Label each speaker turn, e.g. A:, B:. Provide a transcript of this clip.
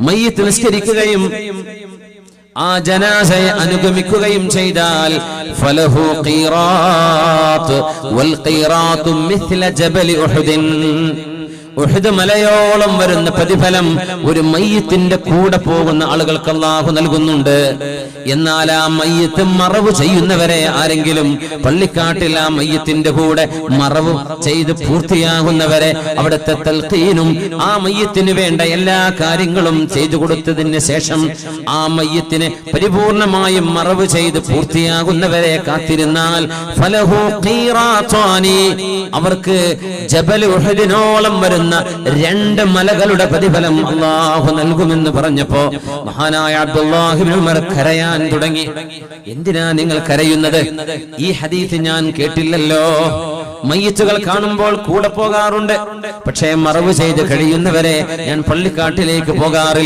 A: മയ്യത്ത് നിസ്കരിക്കുകയും ആ ജനാസയെ അനുഗമിക്കുകയും ചെയ്താൽ ഫലഹു ഖീറാത്ത് വൽ ഖീറാത്തു മിസ്ല ജബലി ഉഹുദിൻ. ഉഹുദ് മലയോളം വരുന്ന പ്രതിഫലം ഒരു മയ്യത്തിന്റെ കൂടെ പോകുന്ന ആളുകൾക്ക് അള്ളാഹു നൽകുന്നുണ്ട്. എന്നാൽ ആ മയ്യത്ത് മറവ് ചെയ്യുന്നവരെ ആരെങ്കിലും പള്ളിക്കാട്ടിൽ ആ മയ്യത്തിന്റെ കൂടെ മറവ് ചെയ്ത് പൂർത്തിയാകുന്നവരെ അവിടുത്തെ തൽക്കീനും ആ മയ്യത്തിന് വേണ്ട എല്ലാ കാര്യങ്ങളും ചെയ്തു കൊടുത്തതിന് ശേഷം ആ മയ്യത്തിന് പരിപൂർണമായും മറവ് ചെയ്ത് പൂർത്തിയാകുന്നവരെ കാത്തിരുന്നാൽ ഫലഹു അവർക്ക് ജബൽ ഉഹദിനോളം വരുന്ന. രണ്ട് മലകളുടെ പ്രതിഫലം അള്ളാഹു നൽകുമെന്ന് പറഞ്ഞപ്പോ മഹാനായ കരയാൻ തുടങ്ങി. എന്തിനാ നിങ്ങൾ കരയുന്നത്? ഈ ഹദീസ് ഞാൻ കേട്ടില്ലല്ലോ. മയ്യത്തുകൾ കാണുമ്പോൾ കൂടെ പോകാറുണ്ട്. പക്ഷേ മറവ് ചെയ്ത് കഴിയുന്നവരെ ഞാൻ പള്ളിക്കാട്ടിലേക്ക് പോകാറില്ല.